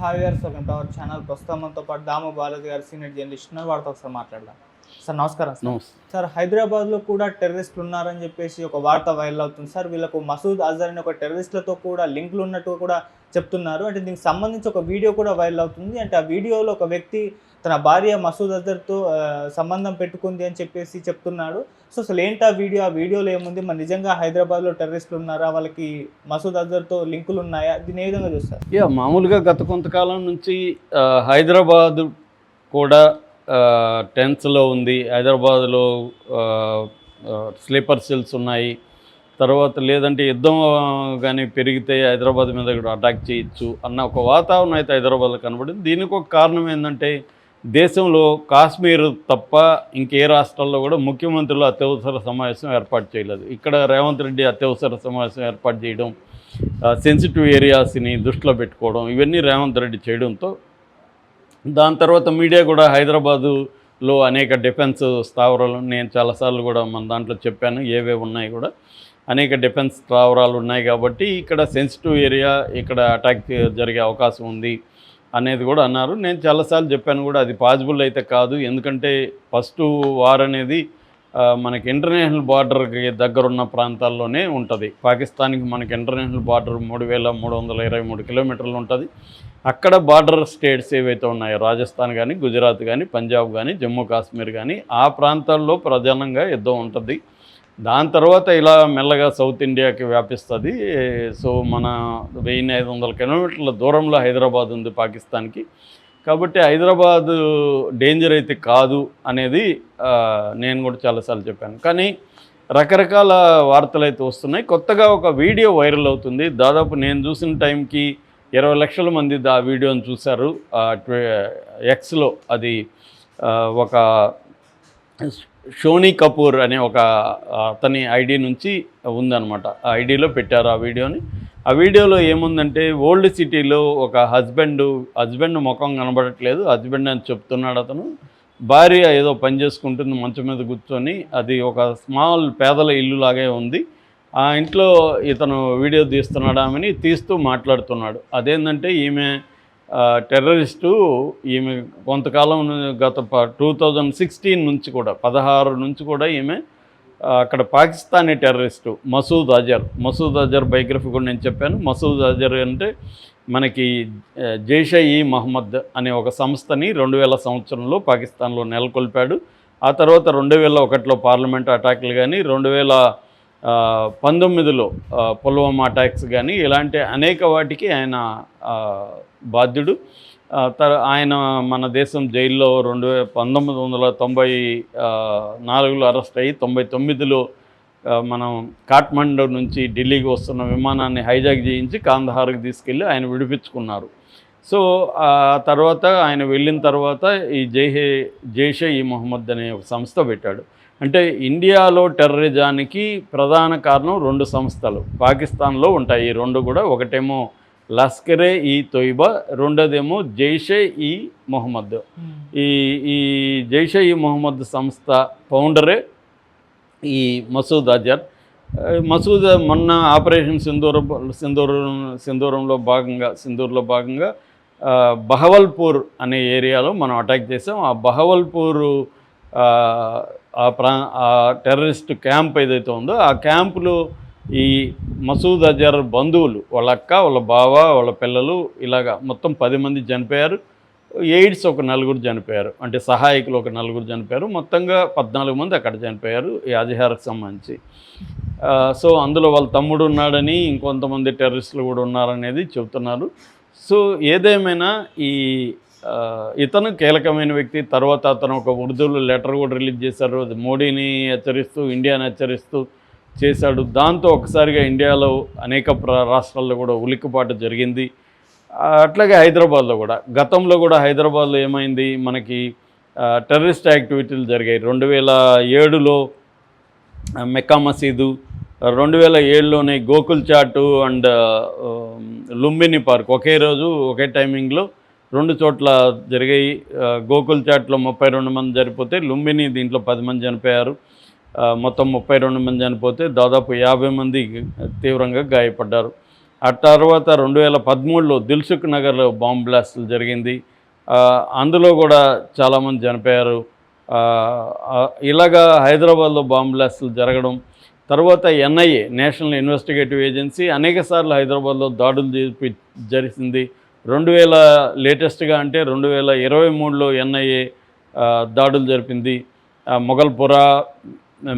Hi గారు welcome to our channel ప్రస్తుతం మనతో పాటు దాము బాలాజీ గారు సీనియర్ జర్నలిస్ట్ ఉన్నారు వారితో ఒకసారి మాట్లాడదాం. సార్ నమస్కారం సార్. సార్ హైదరాబాద్లో కూడా టెర్రరిస్టులు ఉన్నారని చెప్పేసి ఒక వార్త వైరల్ అవుతుంది. సార్ వీళ్ళకు మసూద్ అజర్ అనే ఒక టెర్రరిస్టులతో కూడా లింకులు ఉన్నట్టు కూడా చెప్తున్నారు. అంటే దీనికి సంబంధించి ఒక వీడియో కూడా వైరల్ అవుతుంది. అంటే ఆ వీడియోలో ఒక వ్యక్తి తన భార్య మసూద్ అజర్తో సంబంధం పెట్టుకుంది అని చెప్పేసి చెప్తున్నాడు. సో అసలు ఏంటి ఆ వీడియో? ఆ వీడియోలో ఏముంది? మరి నిజంగా హైదరాబాద్లో టెర్రరిస్టులు ఉన్నారా? వాళ్ళకి మసూద్ అజర్తో లింకులు ఉన్నాయా? దీన్ని ఏ విధంగా చూస్తారు? యా మామూలుగా గత కొంతకాలం నుంచి హైదరాబాద్ కూడా టెన్స్లో ఉంది. హైదరాబాద్లో స్లీపర్ సెల్స్ ఉన్నాయి. తర్వాత లేదంటే యుద్ధం కానీ పెరిగితే హైదరాబాద్ మీద కూడా అటాక్ చేయొచ్చు అన్న ఒక వాతావరణం అయితే హైదరాబాద్లో కనబడింది. దీనికి ఒక కారణం ఏంటంటే దేశంలో కాశ్మీర్ తప్ప ఇంకే రాష్ట్రాల్లో కూడా ముఖ్యమంత్రులు అత్యవసర సమావేశం ఏర్పాటు చేయలేదు. ఇక్కడ రేవంత్ రెడ్డి అత్యవసర సమావేశం ఏర్పాటు చేయడం సెన్సిటివ్ ఏరియాస్ని దృష్టిలో పెట్టుకోవడం ఇవన్నీ రేవంత్ రెడ్డి చేయడంతో దాని తర్వాత మీడియా కూడా హైదరాబాదులో అనేక డిఫెన్స్ స్థావరాలు నేను చాలాసార్లు కూడా మన దాంట్లో చెప్పాను ఏవే ఉన్నాయి కూడా. అనేక డిఫెన్స్ స్థావరాలు ఉన్నాయి కాబట్టి ఇక్కడ సెన్సిటివ్ ఏరియా ఇక్కడ అటాక్ జరిగే అవకాశం ఉంది అనేది కూడా అన్నారు. నేను చాలాసార్లు చెప్పాను కూడా అది పాసిబుల్ అయితే కాదు. ఎందుకంటే ఫస్ట్ వార్ అనేది మనకి ఇంటర్నేషనల్ బార్డర్కి దగ్గరున్న ప్రాంతాల్లోనే ఉంటుంది. పాకిస్తాన్కి మనకి ఇంటర్నేషనల్ బార్డర్ మూడు వేల మూడు వందల ఇరవై మూడు కిలోమీటర్లు ఉంటుంది. అక్కడ బార్డర్ స్టేట్స్ ఏవైతే ఉన్నాయో రాజస్థాన్ కానీ గుజరాత్ కానీ పంజాబ్ కానీ జమ్మూ కాశ్మీర్ కానీ ఆ ప్రాంతాల్లో ప్రధానంగా యుద్ధం ఉంటుంది. దాని తర్వాత ఇలా మెల్లగా సౌత్ ఇండియాకి వ్యాపిస్తుంది. సో మన వెయ్యి ఐదు వందల కిలోమీటర్ల దూరంలో హైదరాబాద్ ఉంది పాకిస్తాన్కి. కాబట్టి హైదరాబాద్ డేంజర్ అయితే కాదు అనేది నేను కూడా చాలాసార్లు చెప్పాను. కానీ రకరకాల వార్తలు అయితే వస్తున్నాయి. కొత్తగా ఒక వీడియో వైరల్ అవుతుంది. దాదాపు నేను చూసిన టైంకి ఇరవై లక్షల మంది ఆ వీడియోని చూశారు. ఎక్స్లో అది ఒక షోనీ కపూర్ అనే ఒక అతని ఐడి నుంచి ఉందనమాట ఆ ఐడిలో పెట్టారు ఆ వీడియోని. ఆ వీడియోలో ఏముందంటే ఓల్డ్ సిటీలో ఒక హస్బెండ్ హస్బెండ్ ముఖం కనబడట్లేదు హస్బెండ్ అని చెప్తున్నాడు అతను. భార్య ఏదో పని చేసుకుంటుంది మంచం మీద కూర్చొని అది ఒక స్మాల్ పేదల ఇల్లు లాగే ఉంది. ఆ ఇంట్లో ఇతను వీడియో తీస్తున్నాడు ఆమెని తీస్తూ మాట్లాడుతున్నాడు. అదేంటంటే ఈమె టెర్రరిస్టు ఈమె కొంతకాలం గత టూ థౌజండ్ సిక్స్టీన్ నుంచి కూడా పదహారు నుంచి కూడా ఈమె అక్కడ పాకిస్తానీ టెర్రరిస్టు మసూద్ అజర్. మసూద్ అజర్ బయోగ్రఫీ కూడా నేను చెప్పాను. మసూద్ అజర్ అంటే మనకి జైష జైషే ఈ మహమ్మద్ అనే ఒక సంస్థని రెండు వేల సంవత్సరంలో పాకిస్తాన్లో నెలకొల్పాడు. ఆ తర్వాత రెండు వేల ఒకటిలో పార్లమెంట్ అటాక్లు కానీ రెండు వేల పంతొమ్మిదిలో పుల్వామా అటాక్స్ కానీ ఇలాంటి అనేక వాటికి ఆయన బాధ్యుడు. తర తర్ ఆయన మన దేశం జైల్లో రెండు వేల పంతొమ్మిది వందల తొంభై నాలుగులో అరెస్ట్ అయ్యి తొంభై తొమ్మిదిలో మనం కాఠ్మండూ నుంచి ఢిల్లీకి వస్తున్న విమానాన్ని హైజాక్ చేయించి కాందహార్కి తీసుకెళ్ళి ఆయన విడిపించుకున్నారు. సో ఆ తర్వాత ఆయన వెళ్ళిన తర్వాత ఈ జైహే జైషే ఈ మొహమ్మద్ అనే ఒక సంస్థ పెట్టాడు. అంటే ఇండియాలో టెర్రరిజానికి ప్రధాన కారణం రెండు సంస్థలు పాకిస్తాన్లో ఉంటాయి. ఈ రెండు కూడా ఒకటేమో లస్కరే ఈ తొయిబా రెండోదేమో జైషే ఈ మొహమ్మద్. ఈ ఈ జైషే ఈ మొహమ్మద్ సంస్థ ఫౌండరే ఈ మసూద్ అజర్. మసూద్ మొన్న ఆపరేషన్ సింధూర సింధూర సింధూరంలో భాగంగా సింధూర్లో భాగంగా బహవల్పూర్ అనే ఏరియాలో మనం అటాక్ చేసాం. ఆ బహవల్పూర్ ఆ, ప్రా టెర్రరిస్ట్ క్యాంప్ ఏదైతే ఉందో ఆ క్యాంపులో ఈ మసూద్ అజర్ బంధువులు వాళ్ళ అక్క వాళ్ళ బావ వాళ్ళ పిల్లలు ఇలాగా మొత్తం పది మంది చనిపోయారు. ఎయిడ్స్ ఒక నలుగురు చనిపోయారు. అంటే సహాయకులు ఒక నలుగురు చనిపోయారు. మొత్తంగా పద్నాలుగు మంది అక్కడ చనిపోయారు ఈ అజహార్కి సంబంధించి. సో అందులో వాళ్ళ తమ్ముడు ఉన్నాడని ఇంకొంతమంది టెర్రరిస్టులు కూడా ఉన్నారనేది చెబుతున్నారు. సో ఏదేమైనా ఈ ఇతను కీలకమైన వ్యక్తి తర్వాత అతను ఒక ఉర్దూలో లెటర్ కూడా రిలీజ్ చేశారు. అది మోడీని హెచ్చరిస్తూ ఇండియాని హెచ్చరిస్తూ చేశాడు. దాంతో ఒకసారిగా ఇండియాలో అనేక ప్ర రాష్ట్రాల్లో కూడా ఉలిక్కిపాటు జరిగింది. అట్లాగే హైదరాబాద్లో కూడా. గతంలో కూడా హైదరాబాద్లో ఏమైంది? మనకి టెర్రరిస్ట్ యాక్టివిటీలు జరిగాయి. రెండు వేల ఏడులో మెక్కా మసీదు రెండు వేల ఏడులోనే గోకుల్ చాటు అండ్ లుంబిని పార్క్ ఒకే రోజు ఒకే టైమింగ్లో రెండు చోట్ల జరిగాయి. గోకుల్ చాట్లో ముప్పై రెండు మంది జరిపోతే లుంబిని దీంట్లో పది మంది చనిపోయారు. మొత్తం ముప్పై రెండు మంది చనిపోతే దాదాపు యాభై మంది తీవ్రంగా గాయపడ్డారు. ఆ తర్వాత రెండు వేల పదమూడులో దిల్సుఖ్ నగర్లో బాంబ్ బ్లాస్టులు జరిగింది. అందులో కూడా చాలామంది చనిపోయారు. ఇలాగా హైదరాబాద్లో బాంబ్ బ్లాస్టులు జరగడం తర్వాత ఎన్ఐఏ నేషనల్ ఇన్వెస్టిగేటివ్ ఏజెన్సీ అనేక సార్లు హైదరాబాద్లో దాడులు చేపి జరిసింది. రెండు వేల లేటెస్ట్గా అంటే రెండు వేల ఇరవై మూడులో ఎన్ఐఏ దాడులు జరిపింది. ఆ, మొగల్పురా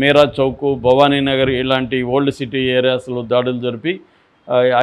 మీరా చౌక్ భవానీ నగర్ ఇలాంటి ఓల్డ్ సిటీ ఏరియాస్లో దాడులు జరిపి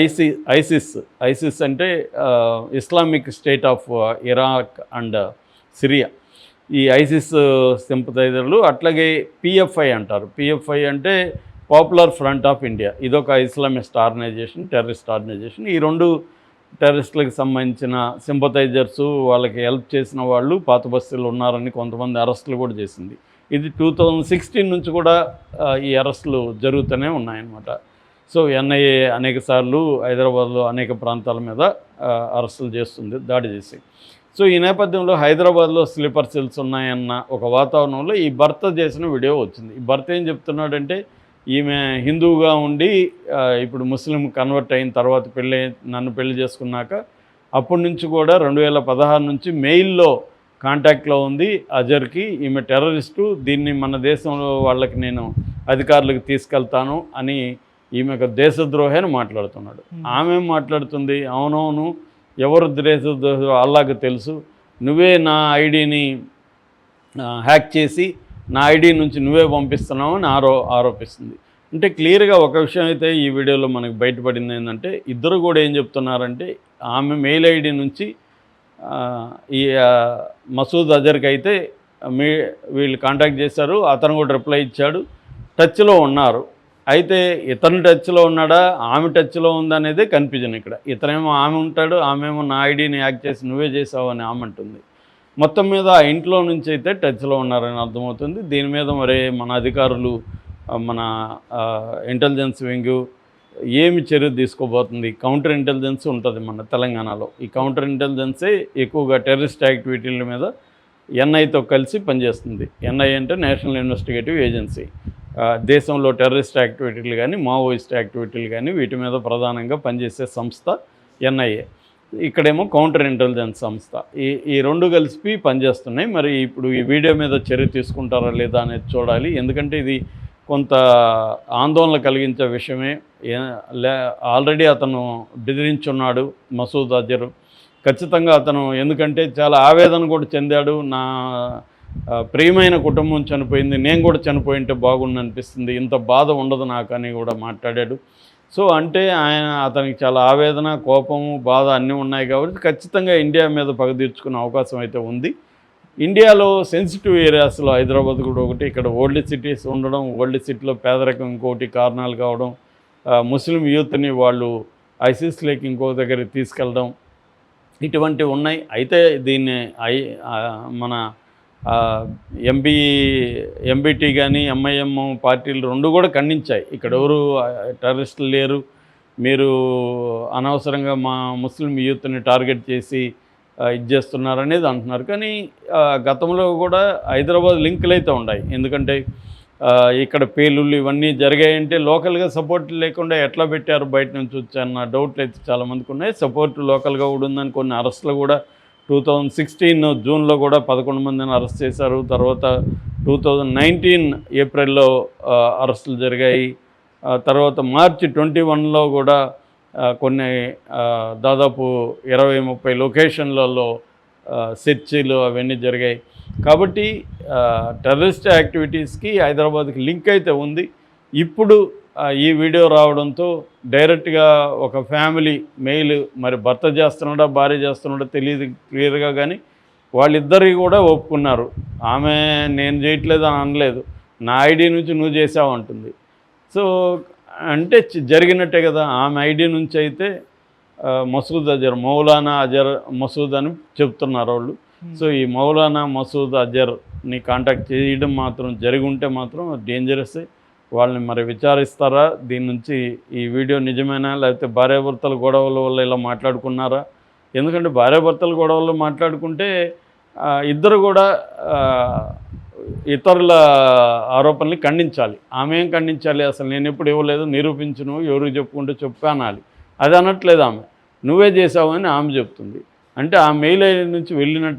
ఐసి ఐసిస్ ఐసిస్ అంటే Islamic State of Iraq and Syria. ఈ ఐసిస్ సింపథైజర్లు అట్లాగే పిఎఫ్ఐ అంటారు. పిఎఫ్ఐ అంటే పాపులర్ ఫ్రంట్ ఆఫ్ ఇండియా. ఇదొక ఇస్లామిస్ట్ ఆర్గనైజేషన్ టెర్రరిస్ట్ ఆర్గనైజేషన్. ఈ రెండు టెర్రరిస్టులకు సంబంధించిన సింపతైజర్సు వాళ్ళకి హెల్ప్ చేసిన వాళ్ళు పాత బస్తీలు ఉన్నారని కొంతమంది అరెస్టులు కూడా చేసింది. ఇది టూ థౌజండ్ సిక్స్టీన్ నుంచి కూడా ఈ అరెస్టులు జరుగుతూనే ఉన్నాయన్నమాట. సో ఎన్ఐఏ అనేక సార్లు హైదరాబాద్లో అనేక ప్రాంతాల మీద అరెస్టులు చేస్తుంది దాడి చేసి. సో ఈ నేపథ్యంలో హైదరాబాద్లో స్లీపర్ సెల్స్ ఉన్నాయన్న ఒక వాతావరణంలో ఈ భర్త చేసిన వీడియో వచ్చింది. ఈ భర్త ఏం చెప్తున్నాడంటే ఈమె హిందువుగా ఉండి ఇప్పుడు ముస్లిం కన్వర్ట్ అయిన తర్వాత పెళ్ళి నన్ను పెళ్ళి చేసుకున్నాక అప్పటి నుంచి కూడా రెండు వేల పదహారు నుంచి మెయిల్లో కాంటాక్ట్లో ఉంది అజర్కి. ఈమె టెర్రరిస్టు. దీన్ని మన దేశంలో వాళ్ళకి నేను అధికారులకు తీసుకెళ్తాను అని ఈమె ఒక దేశద్రోహి అని మాట్లాడుతున్నాడు. ఆమె మాట్లాడుతుంది? అవునవును ఎవరు దేశద్రోహి? అల్లాకి తెలుసు. నువ్వే నా ఐడిని హ్యాక్ చేసి నా ఐడి నుంచి నువ్వే పంపిస్తున్నావు అని ఆరో ఆరోపిస్తుంది. అంటే క్లియర్గా ఒక విషయం అయితే ఈ వీడియోలో మనకు బయటపడింది ఏంటంటే ఇద్దరు కూడా ఏం చెప్తున్నారంటే ఆమె మెయిల్ ఐడి నుంచి ఈ మసూద్ అజర్కి అయితే మీ వీళ్ళు కాంటాక్ట్ చేశారు అతను కూడా రిప్లై ఇచ్చాడు టచ్లో ఉన్నారు. అయితే ఇతను టచ్లో ఉన్నాడా ఆమె టచ్లో ఉందనేదే కన్ఫ్యూజన్ ఇక్కడ. ఇతనేమో ఆమె ఉంటాడు ఆమెమో నా ఐడిని యాక్ట్ చేసి నువ్వే చేసావు అని ఆమె అంటుంది. మొత్తం మీద ఆ ఇంట్లో నుంచి అయితే టచ్లో ఉన్నారని అర్థమవుతుంది. దీని మీద మరి మన అధికారులు మన ఇంటెలిజెన్స్ వింగ్ ఏమి చర్య తీసుకోబోతుంది? కౌంటర్ ఇంటెలిజెన్స్ ఉంటుంది మన తెలంగాణలో. ఈ కౌంటర్ ఇంటెలిజెన్సే ఎక్కువగా టెర్రరిస్ట్ యాక్టివిటీల మీద ఎన్ఐతో కలిసి పనిచేస్తుంది. ఎన్ఐ అంటే నేషనల్ ఇన్వెస్టిగేటివ్ ఏజెన్సీ దేశంలో టెర్రరిస్ట్ యాక్టివిటీలు కానీ మావోయిస్ట్ యాక్టివిటీలు కానీ వీటి మీద ప్రధానంగా పనిచేసే సంస్థ ఎన్ఐఏ ఇక్కడేమో కౌంటర్ ఇంటెలిజెన్స్ సంస్థ. ఈ ఈ రెండు కలిసి పనిచేస్తున్నాయి. మరి ఇప్పుడు ఈ వీడియో మీద చర్య తీసుకుంటారా లేదా అనేది చూడాలి. ఎందుకంటే ఇది కొంత ఆందోళన కలిగించే విషయమే. లే ఆల్రెడీ అతను బెదిరించున్నాడు మసూద్ అజర్. ఖచ్చితంగా అతను ఎందుకంటే చాలా ఆవేదన కూడా చెందాడు. నా ప్రియమైన కుటుంబం చనిపోయింది నేను కూడా చనిపోయింటే బాగుండు అనిపిస్తుంది ఇంత బాధ ఉండదు నాకు అని కూడా మాట్లాడాడు. సో అంటే ఆయన అతనికి చాలా ఆవేదన కోపము బాధ అన్నీ ఉన్నాయి కాబట్టి ఖచ్చితంగా ఇండియా మీద పగ తీర్చుకునే అవకాశం అయితే ఉంది. ఇండియాలో సెన్సిటివ్ ఏరియాస్లో హైదరాబాద్ కూడా ఒకటి ఇక్కడ ఓల్డ్ సిటీస్ ఉండడం ఓల్డ్ సిటీలో పేదరికం ఇంకోటి కారణాలు కావడం ముస్లిం యూత్ని వాళ్ళు ఐసిస్లోకి ఇంకో దగ్గరికి తీసుకెళ్ళడం ఇటువంటివి ఉన్నాయి. అయితే దీన్ని ఐ మన ఎంబీ ఎంబీటీ కానీ ఎంఐఎం పార్టీలు రెండు కూడా ఖండించాయి. ఇక్కడ ఎవరు టెర్రరిస్టులు లేరు. మీరు అనవసరంగా మా ముస్లిం యూత్ని టార్గెట్ చేసి ఇది చేస్తున్నారు అనేది అంటున్నారు. కానీ గతంలో కూడా హైదరాబాద్ లింకులు అయితే ఉన్నాయి. ఎందుకంటే ఇక్కడ పేలుళ్ళు ఇవన్నీ జరిగాయంటే లోకల్గా సపోర్ట్ లేకుండా ఎట్లా పెట్టారు బయట నుంచి వచ్చాయన్న డౌట్లు అయితే చాలామందికి ఉన్నాయి. సపోర్ట్ లోకల్గా కూడా ఉందని కొన్ని అరెస్టులు కూడా టూ థౌజండ్ సిక్స్టీన్ జూన్లో కూడా పదకొండు మందిని అరెస్ట్ చేశారు. తర్వాత టూ థౌజండ్ నైన్టీన్ ఏప్రిల్లో అరెస్టులు జరిగాయి. తర్వాత మార్చి ట్వంటీ వన్లో కూడా కొన్ని దాదాపు ఇరవై ముప్పై లొకేషన్లలో సెర్చీలు అవన్నీ జరిగాయి. కాబట్టి టెర్రరిస్ట్ యాక్టివిటీస్కి హైదరాబాద్కి లింక్ అయితే ఉంది. ఇప్పుడు ఈ వీడియో రావడంతో డైరెక్ట్గా ఒక ఫ్యామిలీ మెయిల్ మరి భర్త చేస్తున్నాడా భార్య చేస్తున్నాడా తెలియదు క్లియర్గా కానీ వాళ్ళిద్దరికి కూడా ఒప్పుకున్నారు. ఆమె నేను చేయట్లేదు అని అనలేదు. నా ఐడి నుంచి నువ్వు చేసావు అంటుంది సో అంటే జరిగినట్టే కదా. ఆమె ఐడి నుంచి అయితే మసూద్ అజర్ మౌలానా అజర్ మసూద్ అని చెప్తున్నారు వాళ్ళు. సో ఈ మౌలానా మసూద్ అజర్ని కాంటాక్ట్ చేయడం మాత్రం జరిగి ఉంటే మాత్రం డేంజరస్ వాళ్ళని మరి విచారిస్తారా? దీని నుంచి ఈ వీడియో నిజమేనా? లేకపోతే భార్యాభర్తల గొడవల వల్ల ఇలా మాట్లాడుకున్నారా? ఎందుకంటే భార్యాభర్తల గొడవలు మాట్లాడుకుంటే ఇద్దరు కూడా ఇతరుల ఆరోపణల్ని ఖండించాలి. ఆమె ఏం ఖండించాలి? అసలు నేను ఎప్పుడు ఇవ్వలేదు నిరూపించను ఎవరికి చెప్పుకుంటే చెప్పు అనాలి. అది అనట్లేదు ఆమె. నువ్వే చేసావు అని ఆమె చెప్తుంది. అంటే ఆ మెయిల్ ఐడి నుంచి వెళ్ళినట్టే